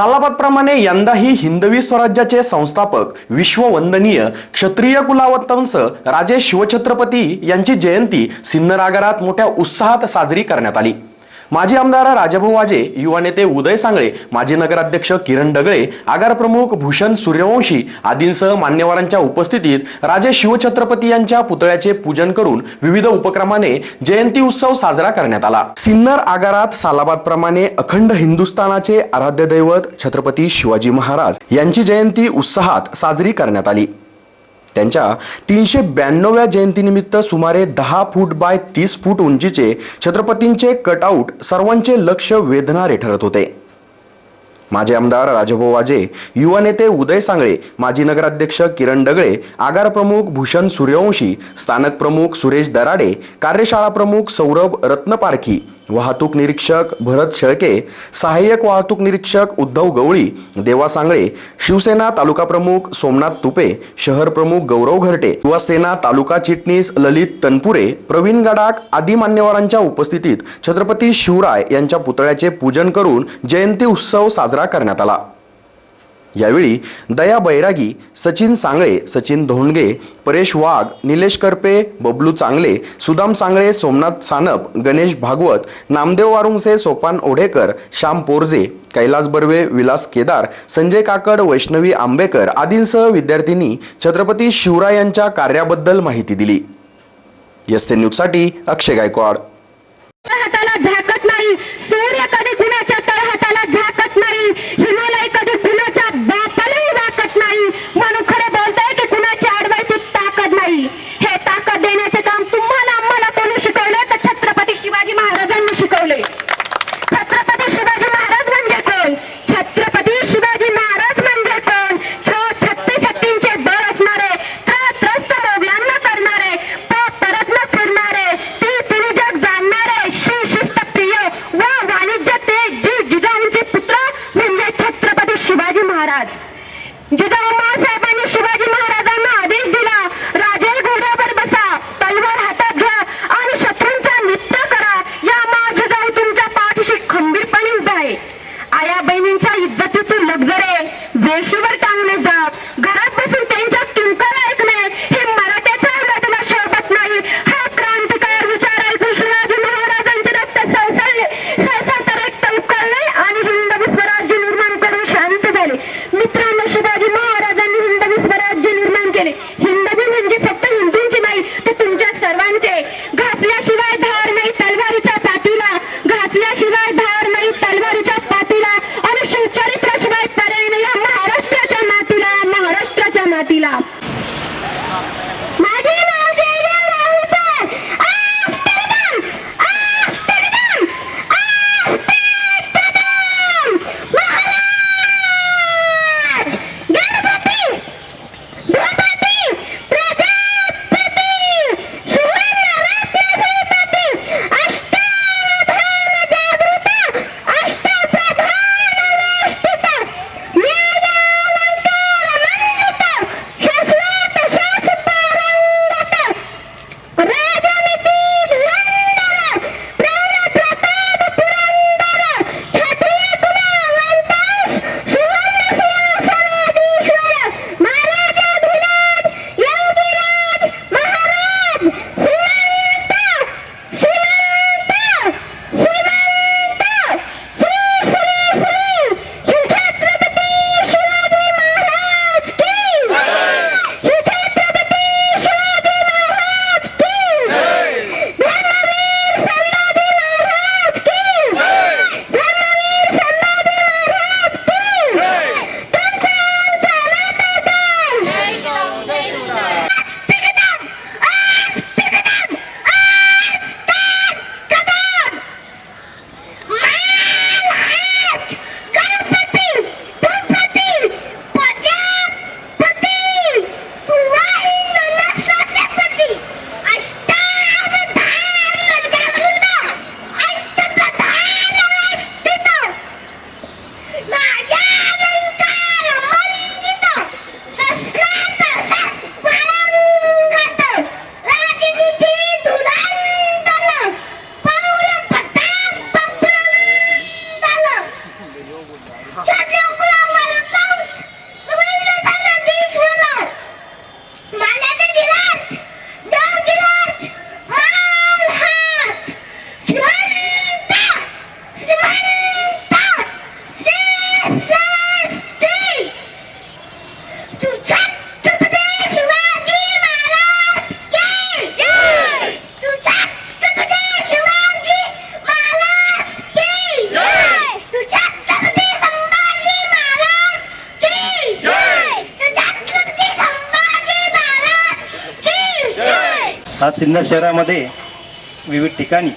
सालाबादप्रमाणे यंदाही हिंदवी स्वराज्याचे संस्थापक विश्ववंदनीय क्षत्रिय कुलावतंस राजे शिवछत्रपती यांची जयंती सिन्नरागारात मोठ्या उत्साहात साजरी करण्यात आली. माजी आमदार राजाभाऊ वाजे युवा नेते उदय सांगळे माजी नगराध्यक्ष किरण डगळे आगार प्रमुख भूषण सूर्यवंशी आदींसह मान्यवरांच्या उपस्थितीत राजे शिवछत्रपती यांच्या पुतळ्याचे पूजन करून विविध उपक्रमाने जयंती उत्सव साजरा करण्यात आला. सिन्नर आगारात सालाबाद प्रमाणे अखंड हिंदुस्थानाचे आराध्य दैवत छत्रपती शिवाजी महाराज यांची जयंती उत्साहात साजरी करण्यात आली. त्यांच्या तीनशे ब्याण्णव्या जयंतीनिमित्त सुमारे दहा फूट बाय तीस फूट उंचीचे छत्रपतींचे कटआउट सर्वांचे लक्ष वेधणारे ठरत होते. माजी आमदार राजभाऊ वाजे युवा नेते उदय सांगळे माजी नगराध्यक्ष किरण डगळे आगार प्रमुख भूषण सूर्यवंशी स्थानक प्रमुख सुरेश दराडे कार्यशाळा प्रमुख सौरभ रत्नपारखी वाहतूक निरीक्षक भरत शेळके सहाय्यक वाहतूक निरीक्षक उद्धव गवळी देवा सांगळे शिवसेना तालुका प्रमुख सोमनाथ तुपे शहर प्रमुख गौरव घरटे युवासेना तालुका चिटणीस ललित तनपुरे प्रवीण गडाक आदी मान्यवरांच्या उपस्थितीत छत्रपती शिवराय यांच्या पुतळ्याचे पूजन करून जयंती उत्सव साजरा करण्यात आला. यावेळी दया बैरागी सचिन सांगळे सचिन धोंडगे परेश वाघ निलेश करपे बबलू चांगले सुदाम सांगळे सोमनाथ सानप गणेश भागवत नामदेव वारुंगसे सोपान ओढेकर श्याम पोरजे कैलास बर्वे विलास केदार संजय काकड वैष्णवी आंबेकर आदींसह विद्यार्थ्यांनी छत्रपती शिवराय यांच्या कार्याबद्दल माहिती दिली. एस न्यूजसाठी अक्षय गायकवाड. हाताला झाकत नाही. सूर्य कधी कुणाच्या तळहाताला झाकत नाही हिमालय कधी कुणाच्या बापालाही झाकत नाही म्हणून खरे बोलताय की कुणाची अडवायची ताकद नाही हे ताकद देण्याचे काम तुम्हाला आम्हाला कोणी शिकवलं तर छत्रपती शिवाजी महाराजांनी शिकवले छत्रपती शिवाजी महाराज म्हणजे कोण छत्रपती शिवाजी महाराज म्हणजे कोण छो छत्तीस शक्तींचे बळ असणारे त्र- त्रस्त मोगलांना करणारे पाप परत न फिरणारे ती तिने जग जाणणारे शिव शिस्त प्रिय व वाणिज्य ते जी जिजाऊंचे पुत्र म्हणजे छत्रपती शिवाजी महाराज. जिजाऊ साहेबांनी शिवाजी महाराजांना आदेश दिला राजे घोड्यावर बसा तलवार हातात घ्या आणि शत्रूंचा नित्य करा. या मा जिजाऊ तुमच्या पाठीशी खंबीरपणे उभा आहे. आया बहिणींच्या इज्जतीची लक्झरे वेशीवर आज सिन्नर शहरामध्ये विविध ठिकाणी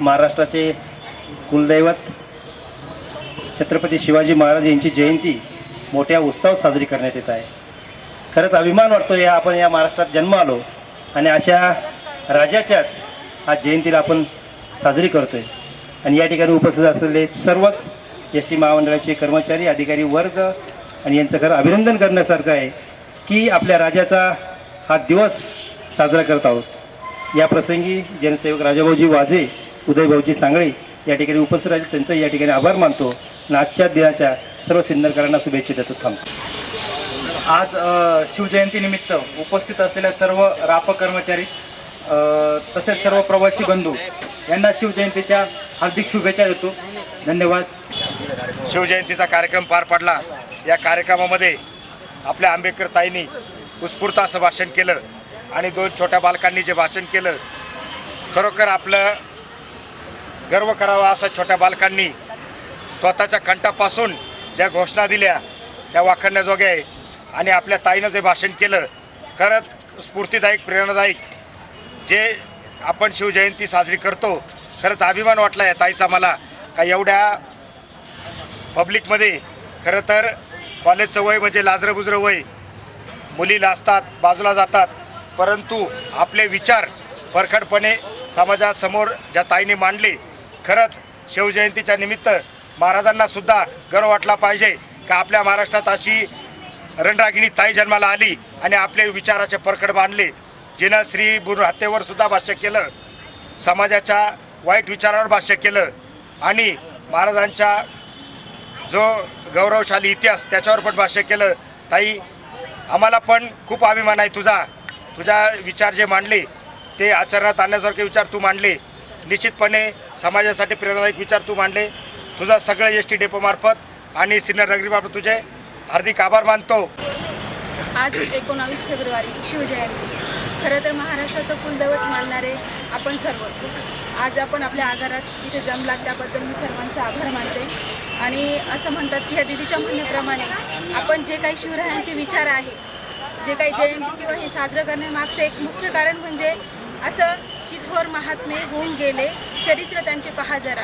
महाराष्ट्राचे कुलदैवत छत्रपती शिवाजी महाराज यांची जयंती मोठ्या उत्सवात साजरी करण्यात येत आहे. खरंच अभिमान वाटतो या आपण या महाराष्ट्रात जन्म आलो आणि अशा राजाच्याच आज जयंतीला आपण साजरी करतो आहे आणि या ठिकाणी उपस्थित असलेले सर्वच एस टी महामंडळाचे कर्मचारी अधिकारी वर्ग आणि यांचं खरं अभिनंदन करण्यासारखं आहे की आपल्या राजाचा हा दिवस साजरा करत आहोत. या प्रसंगी जनसेवक राजाभाऊजी वाजे उदयभाऊजी सांगळे या ठिकाणी उपस्थित राहिले त्यांचा या ठिकाणी आभार मानतो. आणि आजच्या दिनाच्या सर्व सिन्नरकरांना शुभेच्छा देतो. थांबतो आज शिवजयंतीनिमित्त उपस्थित असलेल्या सर्व राप कर्मचारी तसेच सर्व प्रवासी बंधू यांना शिवजयंतीच्या हार्दिक शुभेच्छा देतो. धन्यवाद. शिवजयंतीचा कार्यक्रम पार पडला. या कार्यक्रमामध्ये आपल्या आंबेडकर ताईंनी उत्स्फूर्त असं भाषण केलं. आणि दोन छोट्या बालकांनी जे भाषण केलं खरोखर आपलं गर्व करावा असं छोट्या बालकांनी स्वतःच्या कंठापासून ज्या घोषणा दिल्या त्या वाखरण्याजोग्या आहे. आणि आपल्या ताईनं जे भाषण केलं खरंच स्फूर्तीदायक प्रेरणादायक. जे आपण शिवजयंती साजरी करतो खरंच अभिमान वाटला या ताईचा मला का एवढ्या पब्लिकमध्ये खरं तर कॉलेजचं वय म्हणजे लाजरं बुजरं वय. मुली लाजतात बाजूला जातात. परंतु आपले विचार परखडपणे समाजासमोर ज्या ताईने मांडले खरंच शिवजयंतीच्या निमित्त महाराजांनासुद्धा गर्व वाटला पाहिजे का आपल्या महाराष्ट्रात अशी रणरागिणी ताई जन्माला आली आणि आपले विचाराचे परखड मांडले. जिनं श्री बुर हत्येवर सुद्धा भाष्य केलं समाजाच्या वाईट विचारावर भाष्य केलं आणि महाराजांच्या जो गौरवशाली इतिहास त्याच्यावर पण भाष्य केलं ताई आम्हाला पण खूप अभिमान आहे तुझा. तुझा विचार जे मांडले ते आचरणात आणण्यासारखे विचार तू मांडले. निश्चितपणे समाजासाठी प्रेरणादायक विचार तू मांडले. तुझा सगळं एस टी डेपोमार्फत आणि सिन्नर नगरीमार्फत तुझे हार्दिक आभार मानतो. आज एकोणावीस फेब्रुवारी शिवजयंती. खरं तर महाराष्ट्राचं कुलदैवत मानणारे आपण सर्व. आज आपण आपल्या आगारात इथे जमला त्याबद्दल मी सर्वांचा आभार मानते. आणि असं म्हणतात की ह्या दिदीच्या म्हणण्याप्रमाणे आपण जे काही शिवरायांचे विचार आहे जे काही जयंती किंवा हे साजरं करण्यामागचं एक मुख्य कारण म्हणजे असं की थोर महात्मे होऊन गेले चरित्र त्यांचे पहा जरा.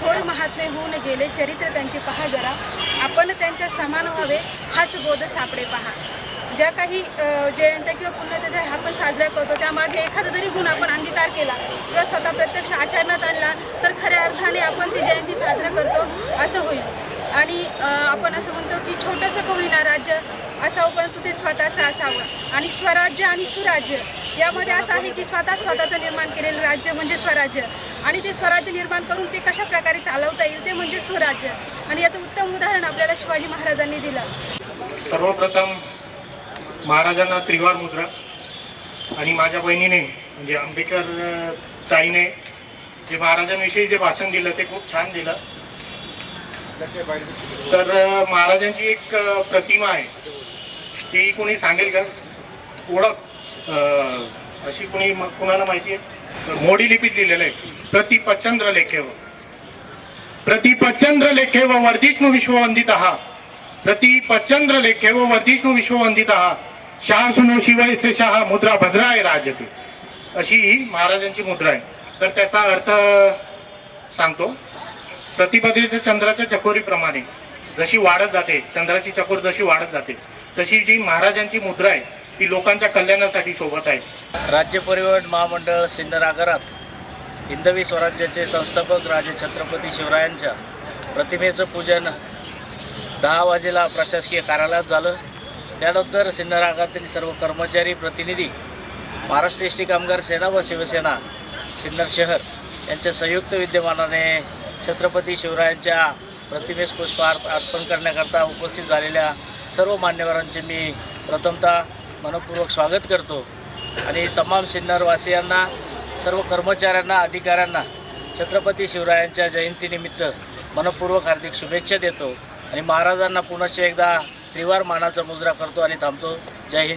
थोर महात्मे होऊन गेले चरित्र त्यांचे पहा जरा. आपण त्यांच्या समान व्हावे हाच बोध सापडे पहा. ज्या काही जयंत्या किंवा पुण्यतिथ्या आपण साजऱ्या करतो त्यामागे एखादा जरी गुण आपण अंगीकार केला किंवा स्वतः प्रत्यक्ष आचरणात आणला तर खऱ्या अर्थाने आपण ती जयंती साजरा करतो असं होईल. आणि आपण असं म्हणतो की छोटंसं का होईना राज्य असावं परंतु ते स्वतःचं असावं. आणि स्वराज्य आणि सुराज्य यामध्ये असं आहे की स्वतः स्वतःचं निर्माण केलेलं राज्य म्हणजे स्वराज्य. आणि ते स्वराज्य निर्माण करून ते कशा प्रकारे चालवता येईल ते म्हणजे स्वराज्य आणि याचं उत्तम उदाहरण आपल्याला शिवाजी महाराजांनी दिलं. सर्वप्रथम महाराजांना त्रिवार मुद्रा आणि माझ्या बहिणीने म्हणजे आंबेडकर ताईने जे महाराजांविषयी जे भाषण दिलं ते खूप छान दिलं. तर महाराजांची एक प्रतिमा आहे. ती कुणी सांगेल का? ओळख अशी कुणी कुणाला माहिती आहे? तर मोडी लिपीत लिहिलेलं आहे. प्रतिपचंद्र लेखेव. प्रतिपचंद्र लेखेव वर्धिष्णू विश्ववंदित प्रतिपचंद्र लेखेव वर्धिष्णू विश्ववंदित शहा सुनो शिवयसे शहा मुद्रा भद्रा आहे राजते. अशी ही महाराजांची मुद्रा आहे. तर त्याचा अर्थ सांगतो. प्रतिपदेच्या चंद्राच्या चकोरीप्रमाणे. जशी वाढत जाते चंद्राची चकोर जशी वाढत जाते तशी जी महाराजांची मुद्रा आहे ती लोकांच्या कल्याणासाठी सोबत आहे. राज्य परिवहन महामंडळ सिन्नर आगारात हिंदवी स्वराज्याचे संस्थापक राजे छत्रपती शिवरायांच्या प्रतिमेचं पूजन दहा वाजेला प्रशासकीय कार्यालयात झालं. त्यानंतर सिन्नर आगारातील सर्व कर्मचारी प्रतिनिधी महाराष्ट्र एस टी कामगार सेना व शिवसेना सिन्नर शहर यांच्या संयुक्त विद्यमानाने छत्रपती शिवरायांच्या प्रतिमेस पुष्पहार अर्पण करण्याकरता उपस्थित झालेल्या सर्व मान्यवरांचे मी प्रथमतः मनपूर्वक स्वागत करतो. आणि तमाम सिन्नरवासियांना सर्व कर्मचाऱ्यांना अधिकाऱ्यांना छत्रपती शिवरायांच्या जयंतीनिमित्त मनपूर्वक हार्दिक शुभेच्छा देतो. आणि महाराजांना पुनश्च एकदा त्रिवार मानाचा मुजरा करतो आणि थांबतो. जय हिंद.